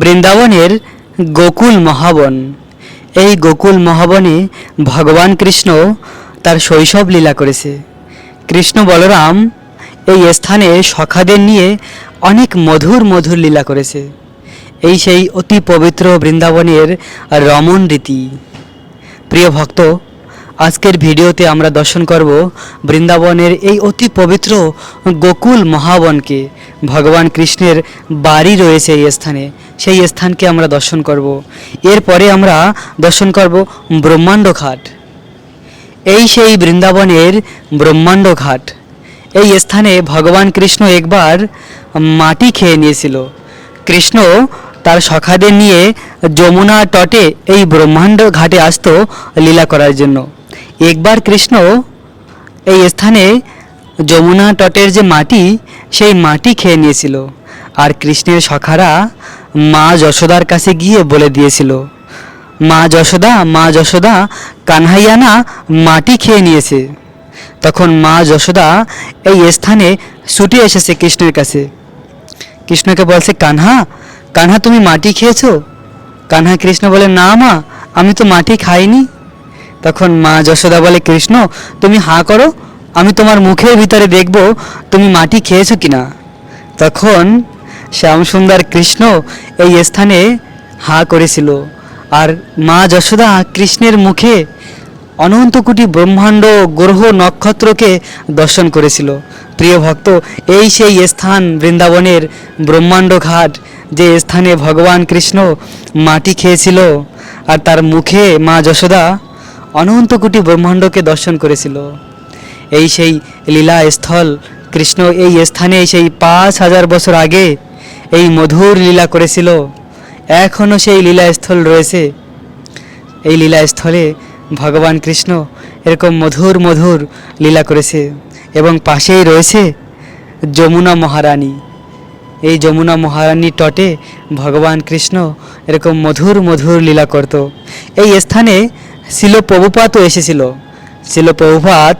বৃন্দাবনের গোকুল মহাবন। এই গোকুল মহাবনে ভগবান কৃষ্ণ তার শৈশব লীলা করেছে। কৃষ্ণ বলরাম এই স্থানে সখাদের নিয়ে অনেক মধুর মধুর লীলা করেছে। এই সেই অতি পবিত্র বৃন্দাবনের রমণ রীতি। প্রিয় ভক্ত, আজকের ভিডিওতে আমরা দর্শন করব বৃন্দাবনের এই অতি পবিত্র গোকুল মহাবনকে। ভগবান কৃষ্ণের বাড়ি রয়েছে এই স্থানে। সেই স্থানকে আমরা দর্শন করব। এরপরে আমরা দর্শন করব ব্রহ্মাণ্ড ঘাট। এই সেই বৃন্দাবনের ব্রহ্মাণ্ড ঘাট। এই স্থানে ভগবান কৃষ্ণ একবার মাটি খেয়ে নিয়েছিল। কৃষ্ণ তার সখাদের নিয়ে যমুনা তটে এই ব্রহ্মাণ্ড ঘাটে আসতো লীলা করার জন্য। একবার কৃষ্ণ এই স্থানে যমুনা তটের যে মাটি, সেই মাটি খেয়ে নিয়েছিল। আর কৃষ্ণের সখারা মা যশোদার কাছে গিয়ে বলে দিয়েছিল, মা যশোদা মা যশোদা কানহাইয়া না মাটি খেয়ে নিয়েছে। তখন মা যশোদা এই স্থানে ছুটে এসেছে কৃষ্ণের কাছে। কৃষ্ণকে বলছে, কানহা কানহা, তুমি মাটি খেয়েছো? কানহা কৃষ্ণ বলে, না মা, আমি তো মাটি খাইনি। তখন মা যশোদা বলে, কৃষ্ণ, তুমি হাঁ করো, আমি তোমার মুখের ভিতরে দেখব তুমি মাটি খেয়েছো কিনা? তখন শ্যামসুন্দর কৃষ্ণ এই স্থানে হা করেছিল। আর মা যশোদা কৃষ্ণের মুখে অনন্ত কোটি ব্রহ্মাণ্ড গ্রহ নক্ষত্রকে দর্শন করেছিল। প্রিয় ভক্ত, এই সেই স্থান বৃন্দাবনের ব্রহ্মাণ্ড ঘাট যে স্থানে ভগবান কৃষ্ণ মাটি খেয়েছিল আর তার মুখে মা যশোদা অনন্ত কোটি ব্রহ্মাণ্ডকে দর্শন করেছিল। এই সেই লীলা স্থল কৃষ্ণ এই স্থানে সেই পাঁচ হাজার বছর আগে এই মধুর লীলা করেছিল। এখনও সেই লীলা স্থল রয়েছে। এই লীলা স্থলে ভগবান কৃষ্ণ এরকম মধুর মধুর লীলা করেছে এবং পাশেই রয়েছে যমুনা মহারানী। এই যমুনা মহারানীর তটে ভগবান কৃষ্ণ এরকম মধুর মধুর লীলা করত। এই স্থানে শিল প্রভুপাতও এসেছিল। শিল প্রভুপাত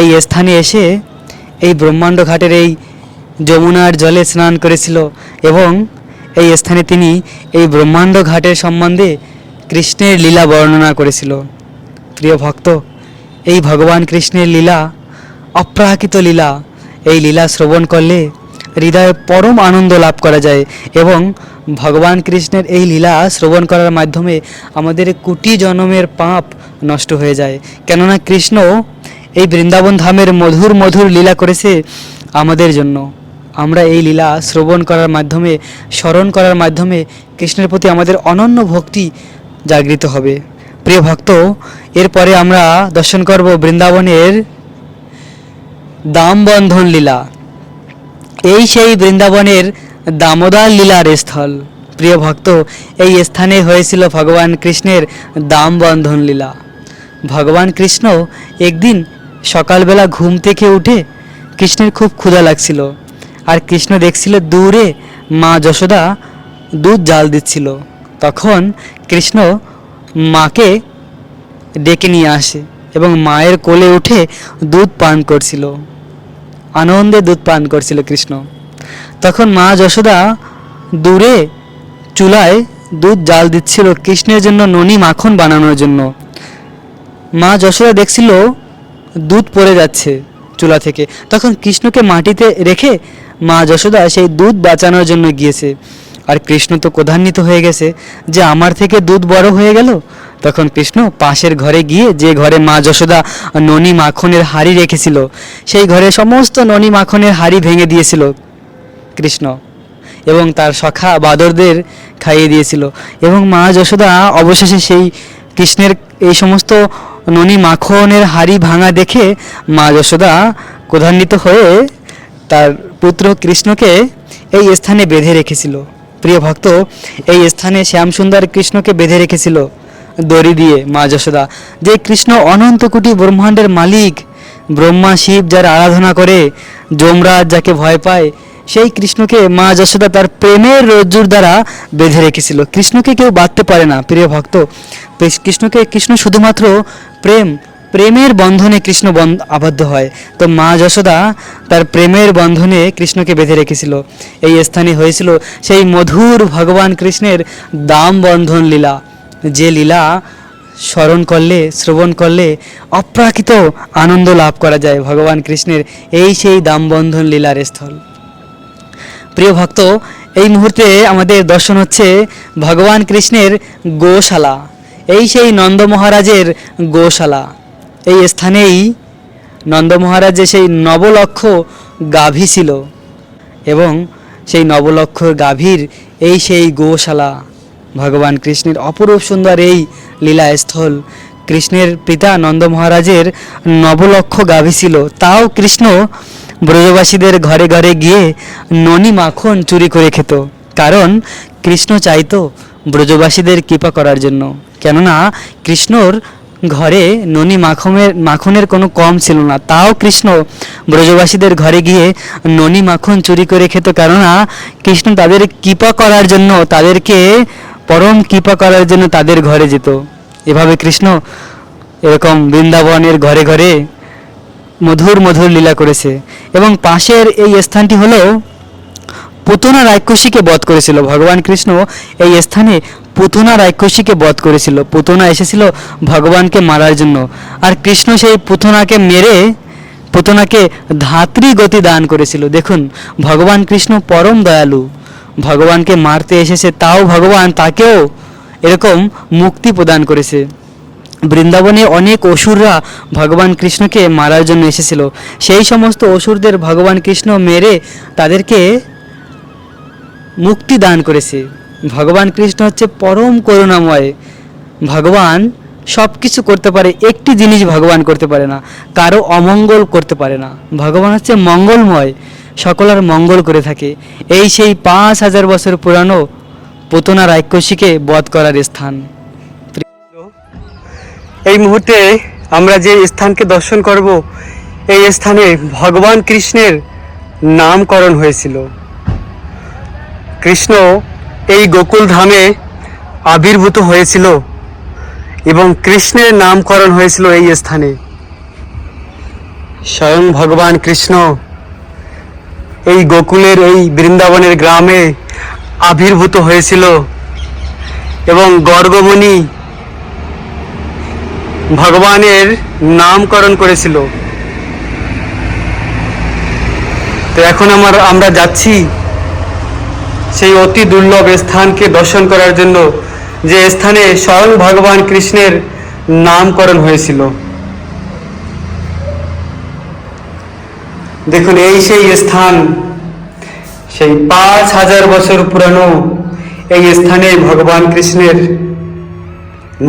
এই স্থানে এসে এই ব্রহ্মাণ্ড ঘাটের এই যমুনার জলে স্নান করেছিল এবং এই স্থানে তিনি এই ব্রহ্মাণ্ড ঘাটের সম্বন্ধে কৃষ্ণের লীলা বর্ণনা করেছিল। প্রিয় ভক্ত, এই ভগবান কৃষ্ণের লীলা, অপ্রাকৃত লীলা, এই লীলা শ্রবণ করলে হৃদয়ে পরম আনন্দ লাভ করা যায় এবং ভগবান কৃষ্ণের এই লীলা শ্রবণ করার মাধ্যমে আমাদের কোটি জন্মের পাপ নষ্ট হয়ে যায়। কেননা কৃষ্ণ এই বৃন্দাবন ধামের মধুর মধুর লীলা করেছে আমাদের জন্য। আমরা এই লীলা শ্রবণ করার মাধ্যমে, স্মরণ করার মাধ্যমে কৃষ্ণের প্রতি আমাদের অনন্য ভক্তি জাগৃত হবে। প্রিয় ভক্ত, এরপরে আমরা দর্শন করব বৃন্দাবনের দামবন্ধন লীলা। এই সেই বৃন্দাবনের দামোদর লীলার স্থল। প্রিয় ভক্ত, এই স্থানে হয়েছিল ভগবান কৃষ্ণের দামবন্ধন লীলা। ভগবান কৃষ্ণ একদিন সকালবেলা ঘুম থেকে উঠে কৃষ্ণের খুব ক্ষুধা লাগছিল। আর কৃষ্ণ দেখছিল দূরে মা যশোদা দুধ জাল দিচ্ছিল। তখন কৃষ্ণ মাকে ডেকে নিয়ে আসে এবং মায়ের কোলে উঠে দুধ পান করছিল। আনন্দে দুধ পান করছিল কৃষ্ণ। তখন মা যশোদা দূরে চুলায় দুধ জাল দিচ্ছিল কৃষ্ণের জন্য ননি মাখন বানানোর জন্য। মা যশোদা দেখছিল দুধ পড়ে যাচ্ছে চুলা থেকে। তখন কৃষ্ণকে মাটিতে রেখে মা যশোদা সেই দুধ বাঁচানোর জন্য গিয়েছে। আর কৃষ্ণ তো ক্রধান্বিত হয়ে গেছে যে আমার থেকে দুধ বড় হয়ে গেল। তখন কৃষ্ণ পাশের ঘরে গিয়ে যে ঘরে মা যশোদা ননি মাখনের হাড়ি রেখেছিল, সেই ঘরে সমস্ত ননি মাখনের হাড়ি ভেঙে দিয়েছিল কৃষ্ণ এবং তার সখা বাদরদের খাইয়ে দিয়েছিল। এবং মা যশোদা অবশেষে সেই কৃষ্ণের এই সমস্ত ননি মাখনের হাড়ি ভাঙা দেখে মা যশোদা ক্রধান্বিত হয়ে তার পুত্র কৃষ্ণকে এই স্থানে বেঁধে রেখেছিল। প্রিয় ভক্ত, এই স্থানে শ্যামসুন্দর কৃষ্ণকে বেঁধে রেখেছিল দড়ি দিয়ে মা যশোদা। যে কৃষ্ণ অনন্ত কোটি ব্রহ্মাণ্ডের মালিক, ব্রহ্মা শিব যার আরাধনা করে, যমরাজ যাকে ভয় পায়, সেই কৃষ্ণকে মা যশোদা তার প্রেমের রজ্জুর দ্বারা বেঁধে রেখেছিল। কৃষ্ণকে কেউ বাঁধতে পারে না, প্রিয় ভক্ত। কৃষ্ণকে, কৃষ্ণ শুধুমাত্র প্রেম প্রেমের বন্ধনে কৃষ্ণ আবদ্ধ হয়। তো মা যশোদা তার প্রেমের বন্ধনে কৃষ্ণকে বেঁধে রেখেছিল। এই স্থানে হয়েছিল সেই মধুর ভগবান কৃষ্ণের দাম বন্ধন লীলা। যে লীলা স্মরণ করলে, শ্রবণ করলে অপ্রাকৃত আনন্দ লাভ করা যায় ভগবান কৃষ্ণের এই সেই দামবন্ধন লীলার স্থল। প্রিয় ভক্ত, এই মুহূর্তে আমাদের দর্শন হচ্ছে ভগবান কৃষ্ণের গোশালা। এই সেই নন্দ মহারাজের গোশালা। এই স্থানেই নন্দ মহারাজের সেই নবলক্ষ গাভী ছিল এবং সেই নবলক্ষ গাভীর এই সেই গোশালা ভগবান কৃষ্ণের অপরূপ সুন্দর এই লীলাস্থল। কৃষ্ণের পিতা নন্দ মহারাজের নবলক্ষ গাভী ছিল। তাও কৃষ্ণ ব্রজবাসীদের ঘরে ঘরে গিয়ে ননি মাখন চুরি করে খেত। কারণ কৃষ্ণ চাইতো ব্রজবাসীদের কৃপা করার জন্য। কেননা কৃষ্ণর ঘরে ননি মাখনের মাখনের কোনো কম ছিল না। তাও কৃষ্ণ ব্রজবাসীদের ঘরে গিয়ে ননি মাখন চুরি করে খেত। কেননা কৃষ্ণ তাদের কৃপা করার জন্য তাদেরকে পরম কৃপা করার জন্য তাদের ঘরে যেত। এভাবে কৃষ্ণ এরকম বৃন্দাবনের ঘরে ঘরে মধুর মধুর লীলা করেছে। এবং পাশের এই স্থানটি হলো পুতনা রাক্ষসীকে বধ করেছিল। ভগবান কৃষ্ণ এই স্থানে পুতনা রাক্ষসীকে বধ করেছিল। পুতনা এসেছিল ভগবানকে মারার জন্য। আর কৃষ্ণ সেই পুতনাকে মেরে পুতনাকে ধাত্রী গতি দান করেছিল। দেখুন, ভগবান কৃষ্ণ পরম দয়ালু। ভগবানকে মারতে এসেছে তাও ভগবান তাকেও এরকম মুক্তি প্রদান করেছে। বৃন্দাবনে অনেক অসুররা ভগবান কৃষ্ণকে মারার জন্য এসেছিল। সেই সমস্ত অসুরদের ভগবান কৃষ্ণ মেরে তাদেরকে মুক্তি দান করেছে। ভগবান কৃষ্ণ হচ্ছে পরম করুণাময়। ভগবান সব কিছু করতে পারে, একটি জিনিস ভগবান করতে পারে না, কারও অমঙ্গল করতে পারে না। ভগবান হচ্ছে মঙ্গলময় সকলের মঙ্গল করে থাকে। এই সেই পাঁচ হাজার বছর পুরানো পুতনা রাক্ষসীকে বধ করার স্থান। এই মুহূর্তে আমরা যে স্থানকে দর্শন করব, এই স্থানে ভগবান কৃষ্ণের নামকরণ হয়েছিল। কৃষ্ণ এই গোকুল ধামে আবির্ভূত হয়েছিল এবং কৃষ্ণের নামকরণ হয়েছিল এই স্থানে। স্বয়ং ভগবান কৃষ্ণ এই গোকুলের, এই বৃন্দাবনের গ্রামে আবির্ভূত হয়েছিল এবং গর্গমণি ভগবানের নামকরণ করেছিল। তো এখন আমার, আমরা যাচ্ছি সেই অতি দুর্লভ স্থানকে দর্শন করার জন্য যে স্থানে স্বয়ং ভগবান কৃষ্ণের নামকরণ হয়েছিল। দেখুন, এই সেই স্থান, সেই পাঁচ হাজার বছর পুরানো এই স্থানে ভগবান কৃষ্ণের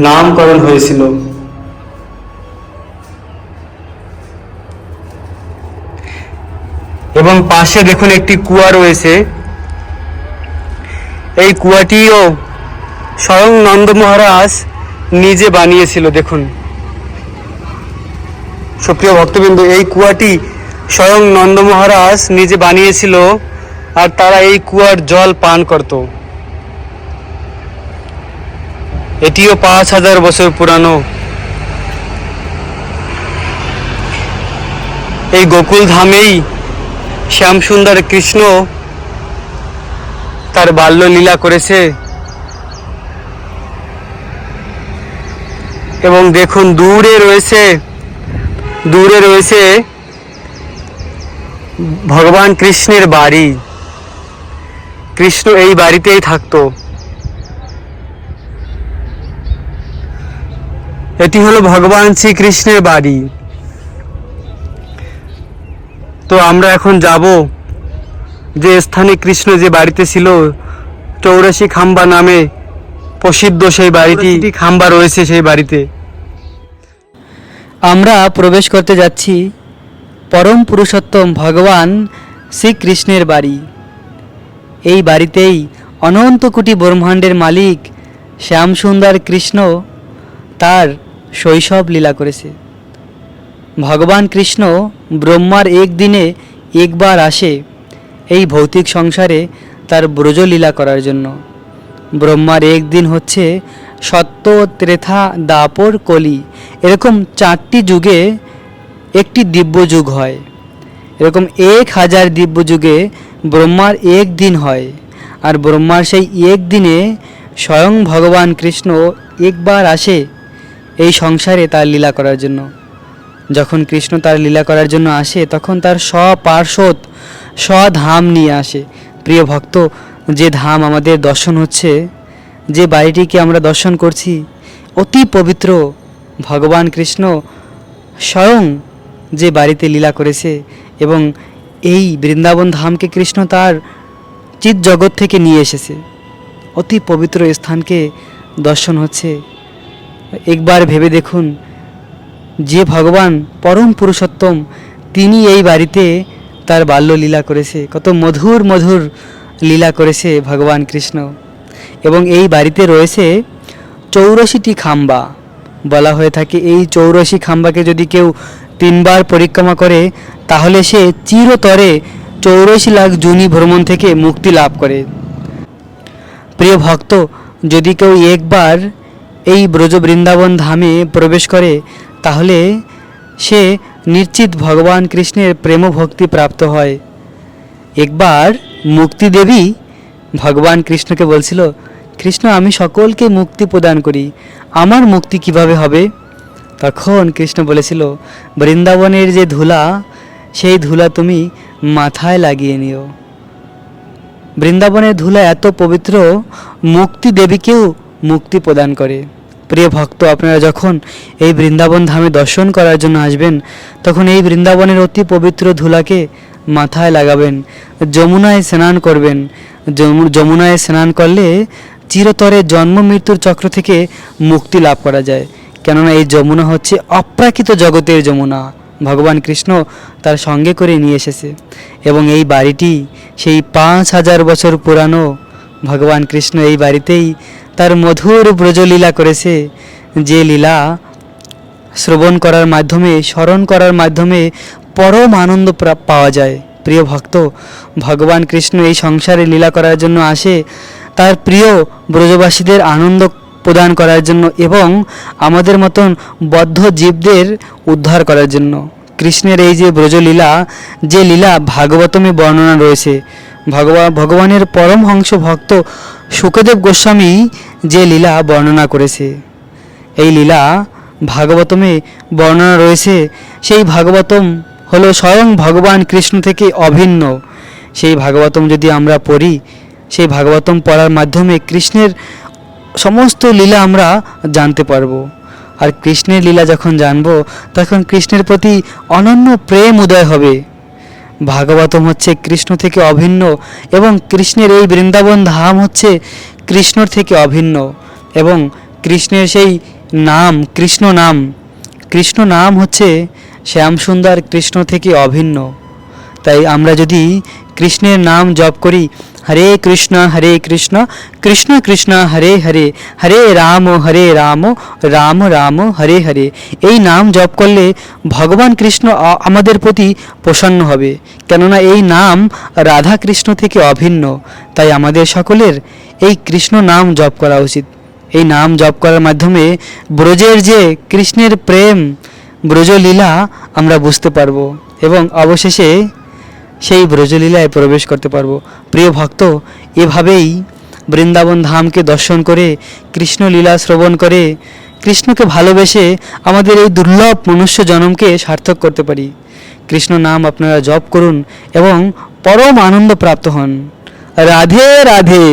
নামকরণ হয়েছিল। এবং পাশে দেখুন একটি কুয়া রয়েছে। এই কুয়াটিও স্বয়ং নন্দ মহারাজ নিজে বানিয়েছিল, দেখুন। সুপ্রিয় ভক্তবৃন্দ, এই কুয়াটি স্বয়ং নন্দ মহারাজ নিজে বানিয়েছিল আর তারা এই কুয়ার জল পান করত। এটিও পাঁচ হাজার বছর পুরানো। এই গোকুল ধামেই শ্যামসুন্দর কৃষ্ণ তার বাল্য লীলা করেছে। এবং দেখুন, দূরে রয়েছে দূরে রয়েছে ভগবান কৃষ্ণের বাড়ি। কৃষ্ণ এই বাড়িতেই থাকতো। এটি হলো ভগবান শ্রীকৃষ্ণের বাড়ি। তো আমরা এখন যাব যে স্থানে কৃষ্ণ যে বাড়িতে ছিল চৌরাশি খাম্বা নামে প্রসিদ্ধ সেই বাড়িটি খাম্বা রয়েছে সেই বাড়িতে। আমরা প্রবেশ করতে যাচ্ছি। পরম পুরুষোত্তম ভগবান শ্রীকৃষ্ণের বাড়ি। এই বাড়িতেই অনন্ত কোটি ব্রহ্মাণ্ডের মালিক শ্যামসুন্দর কৃষ্ণ তার শৈশব লীলা করেছে। ভগবান কৃষ্ণ ব্রহ্মার একদিনে একবার আসে এই ভৌতিক সংসারে তার ব্রজলীলা করার জন্য। ব্রহ্মার এক দিন হচ্ছে সত্য ত্রেথা দাপর কলি। এরকম চারটি যুগে একটি দিব্য যুগ হয়। এরকম এক হাজার দিব্য যুগে ব্রহ্মার এক দিন হয়। আর ব্রহ্মার সেই এক দিনে স্বয়ং ভগবান কৃষ্ণ একবার আসে এই সংসারে তার লীলা করার জন্য। যখন কৃষ্ণ তার লীলা করার জন্য আসে, তখন তার স্বপার্শ্বদ স্বধাম নিয়ে আসে। প্রিয় ভক্ত, যে ধাম আমাদের দর্শন হচ্ছে, যে বাড়িটিকে আমরা দর্শন করছি, অতি পবিত্র। ভগবান কৃষ্ণ স্বয়ং যে বাড়িতে লীলা করেছে এবং এই বৃন্দাবন ধামকে কৃষ্ণ তার চিৎ জগৎ থেকে নিয়ে এসেছে। অতি পবিত্র স্থানকে দর্শন হচ্ছে। একবার ভেবে দেখুন, যে ভগবান পরম পুরুষোত্তম, তিনি এই বাড়িতে তার বাল্য লীলা করেছে, কত মধুর মধুর লীলা করেছে ভগবান কৃষ্ণ। এবং এই বাড়িতে রয়েছে চৌরাশিটি খাম্বা। বলা হয়ে থাকে এই চৌরাশি খাম্বাকে যদি কেউ তিনবার পরিক্রমা করে, তাহলে সে চিরতরে চৌরাশি লাখ জুনি ভ্রমণ থেকে মুক্তি লাভ করে। প্রিয় ভক্ত, যদি কেউ একবার এই ব্রজ বৃন্দাবন ধামে প্রবেশ করে, তাহলে সে নিশ্চিত ভগবান কৃষ্ণের প্রেম ভক্তি প্রাপ্ত হয়। একবার মুক্তি দেবী ভগবান কৃষ্ণকে বলছিল, কৃষ্ণ, আমি সকলকে মুক্তি প্রদান করি, আমার মুক্তি কীভাবে হবে? তখন কৃষ্ণ বলেছিল, বৃন্দাবনের যে ধুলা, সেই ধুলা তুমি মাথায় লাগিয়ে নিও। বৃন্দাবনের ধুলা এত পবিত্র, মুক্তি দেবীকেও মুক্তি প্রদান করে। প্রিয় ভক্ত, আপনারা যখন এই বৃন্দাবন ধামে দর্শন করার জন্য আসবেন, তখন এই বৃন্দাবনের অতি পবিত্র ধুলাকে মাথায় লাগাবেন, যমুনায় স্নান করবেন। যমু- যমুনায় স্নান করলে চিরতরে জন্ম মৃত্যুর চক্র থেকে মুক্তি লাভ করা যায়। কেননা এই যমুনা হচ্ছে অপ্রাকৃত জগতের যমুনা। ভগবান কৃষ্ণ তার সঙ্গে করে নিয়ে এসেছে। এবং এই বাড়িটি সেই পাঁচ হাজার বছর পুরানো ভগবান কৃষ্ণ এই বাড়িতেই তার মধুর ব্রজলীলা করেছে। যে লীলা শ্রবণ করার মাধ্যমে, স্মরণ করার মাধ্যমে পরম আনন্দ পাওয়া যায়। প্রিয় ভক্ত, ভগবান কৃষ্ণ এই সংসারে লীলা করার জন্য আসে। তার প্রিয় ব্রজবাসীদের আনন্দ প্রদান করার জন্য এবং আমাদের মতন বদ্ধ জীবদের উদ্ধার করার জন্য। কৃষ্ণের এই যে ব্রজলীলা, যে লীলা ভাগবতমে বর্ণনা রয়েছে। ভগবান ভগবানের পরমহংস ভক্ত সুখদেব গোস্বামী যে লীলা বর্ণনা করেছে। এই লীলা ভাগবতমে বর্ণনা রয়েছে, সেই ভাগবতম হলো স্বয়ং ভগবান কৃষ্ণ থেকে অভিন্ন। সেই ভাগবতম যদি আমরা পড়ি, সেই ভাগবতম পড়ার মাধ্যমে কৃষ্ণের সমস্ত লীলা আমরা জানতে পারব। আর কৃষ্ণের লীলা যখন জানব, তখন কৃষ্ণের প্রতি অনন্য প্রেম উদয় হবে। ভাগবতম হচ্ছে কৃষ্ণ থেকে অভিন্ন এবং কৃষ্ণের এই বৃন্দাবন ধাম হচ্ছে কৃষ্ণর থেকে অভিন্ন এবং কৃষ্ণের সেই নাম, কৃষ্ণ নাম। কৃষ্ণ নাম হচ্ছে শ্যামসুন্দর কৃষ্ণ থেকে অভিন্ন। তাই আমরা যদি কৃষ্ণের নাম জপ করি, হরে কৃষ্ণ হরে কৃষ্ণ কৃষ্ণ কৃষ্ণ, হরে হরে হরে রাম হরে রাম রাম রাম, হরে হরে এই নাম জপ করলে ভগবান কৃষ্ণ আমাদের প্রতি প্রসন্ন হবে। কেননা এই নাম রাধা কৃষ্ণ থেকে অভিন্ন। তাই আমাদের সকলের এই কৃষ্ণ নাম জপ করা উচিত। এই নাম জপ করার মাধ্যমে ব্রজের যে কৃষ্ণের প্রেম, ব্রজলীলা আমরা বুঝতে পারব। এবং অবশেষে সেই ব্রজলীলায় প্রবেশ করতে পারব। প্রিয় ভক্ত, এভাবেই বৃন্দাবন ধামকে দর্শন করে কৃষ্ণলীলা শ্রবণ করে, কৃষ্ণকে ভালোবেসে আমাদের এই দুর্লভ মনুষ্য জনমকে সার্থক করতে পারি। কৃষ্ণ নাম আপনারা জপ করুন এবং পরম আনন্দ প্রাপ্ত হন। রাধে রাধে।